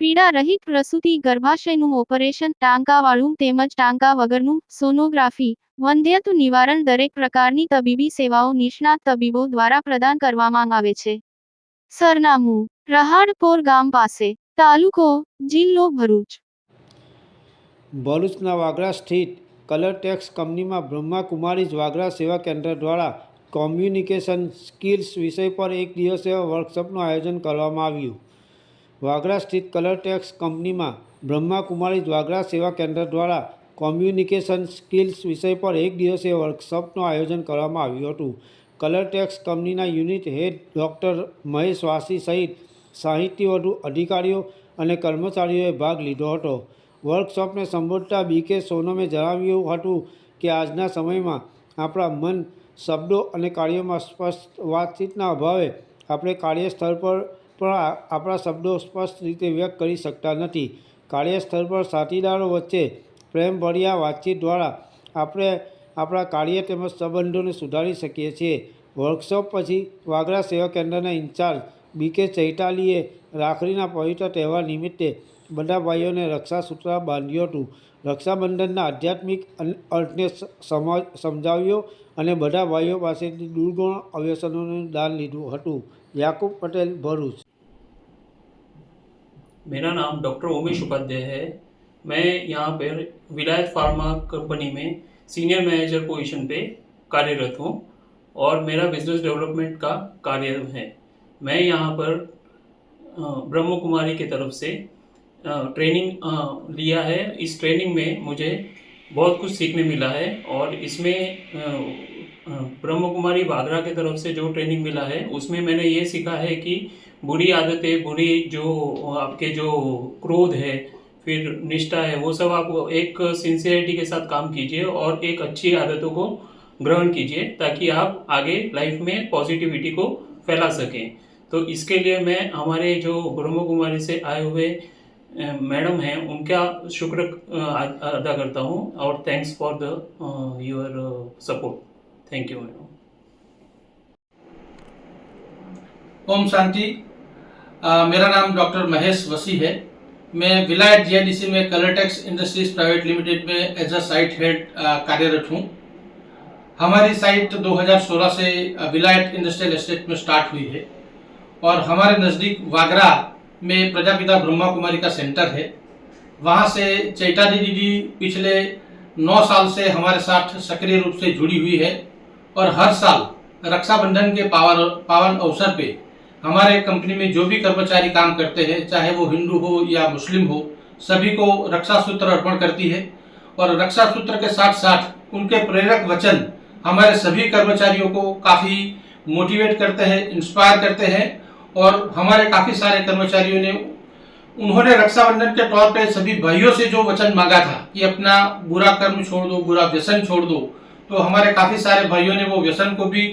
પીડા રહિત પ્રસૂતિ ગર્ભાશયનું ઓપરેશન ટાંકાવાળું તેમજ ટાંકા વગરનું સોનોગ્રાફી વંધ્યત્વ નિવારણ દરેક પ્રકારની તબીબી સેવાઓ નિષ્ણાત તબીબો દ્વારા પ્રદાન કરવામાં આવે છે. સરનામું, રહાડપોર ગામ પાસે, તાલુકો, જિલ્લો ભરૂચ. ભરૂચના વાગરા સ્થિત કલર ટેક્સ કંપનીમાં બ્રહ્માકુમારીઝ વાગરા સેવા કેન્દ્ર દ્વારા કોમ્યુનિકેશન સ્કિલ્સ વિષય પર એક દિવસીય વર્કશોપનું આયોજન કરવામાં આવ્યું. વાગરા સ્થિત કલર ટેક્સ કંપનીમાં બ્રહ્માકુમારી વાગરા સેવા કેન્દ્ર દ્વારા કોમ્યુનિકેશન સ્કિલ્સ વિષય પર એક દિવસીય વર્કશોપનું આયોજન કરવામાં આવ્યું હતું. કલર ટેક્સ કંપનીના unit head doctor Mahesh Vasi સહિત સાહીઠથી વધુ અધિકારીઓ અને કર્મચારીઓએ ભાગ લીધો હતો. વર્કશોપને સંબોધતા બી કે સોનમે જણાવ્યું હતું કે આજના સમયમાં આપણા મન, શબ્દો અને કાર્યોમાં સ્પષ્ટ વાતચીતના અભાવે આપણે કાર્યસ્થળ પર પણ આપણા શબ્દો સ્પષ્ટ રીતે વ્યક્ત કરી શકતા નથી. કાર્યસ્થળ પર સાથીદારો વચ્ચે પ્રેમભર્યા વાતચીત દ્વારા આપણે આપણા કાર્ય તેમજ સંબંધોને સુધારી શકીએ છીએ. વર્કશોપ પછી વાગરા સેવા કેન્દ્રના ઇન્ચાર્જ બી કે ચૈતાલીએ રાખડીના પવિત્ર તહેવાર નિમિત્તે બધા ભાઈઓને રક્ષાસૂત્ર બાંધ્યું હતું. રક્ષાબંધનના આધ્યાત્મિક અર્થને સમજાવ્યો અને બધા ભાઈઓ પાસેથી દુર્ગુણ અવ્યસનોનું દાન લીધું હતું. યાકુબ પટેલ ભરૂચ. मेरा नाम डॉक्टर उमेश उपाध्याय है। मैं यहाँ पर विलायत फार्मा कंपनी में सीनियर मैनेजर पोजीशन पे कार्यरत हूँ और मेरा बिज़नेस डेवलपमेंट का कार्य है। मैं यहाँ पर ब्रह्म कुमारी की तरफ़ से ट्रेनिंग लिया है। इस ट्रेनिंग में मुझे बहुत कुछ सीखने मिला है और इसमें ब्रह्म कुमारी बागरा की तरफ़ से जो ट्रेनिंग मिला है, उसमें मैंने ये सीखा है कि बुरी आदतें, बुरी जो आपके जो क्रोध है, फिर निष्ठा है, वो सब आप एक सिंसियरिटी के साथ काम कीजिए और एक अच्छी आदतों को ग्रहण कीजिए ताकि आप आगे लाइफ में पॉजिटिविटी को फैला सकें। तो इसके लिए मैं हमारे जो ब्रह्म कुमारी से आए हुए मैडम हैं, उनका शुक्र अदा करता हूँ और thanks for the your support thank you madam. ओम शांति। अ, मेरा नाम डॉक्टर महेश वसी है। मैं विलायत जीआईडीसी में कलरटेक्स इंडस्ट्रीज़ प्राइवेट लिमिटेड में एज अ साइट हेड कार्यरत हूँ। हमारी साइट 2016 से विलायत इंडस्ट्रियल एस्टेट में स्टार्ट हुई है और हमारे नज़दीक वागरा में प्रजापिता ब्रह्मा कुमारी का सेंटर है। वहाँ से चैताली दीदी जी पिछले नौ साल से हमारे साथ सक्रिय रूप से जुड़ी हुई है और हर साल रक्षाबंधन के पावन पावन अवसर पे हमारे कंपनी में जो भी कर्मचारी काम करते हैं, चाहे वो हिंदू हो या मुस्लिम हो, सभी को रक्षा सूत्र अर्पण करती है। और रक्षा सूत्र के साथ साथ उनके प्रेरक वचन हमारे सभी कर्मचारियों को काफ़ी मोटिवेट करते हैं इंस्पायर करते हैं। और हमारे काफ़ी सारे कर्मचारियों ने, उन्होंने रक्षाबंधन के तौर पे सभी भाइयों से जो वचन मांगा था कि अपना बुरा कर्म छोड़ दो, बुरा व्यसन छोड़ दो तो हमारे काफ़ी सारे भाइयों ने वो व्यसन को भी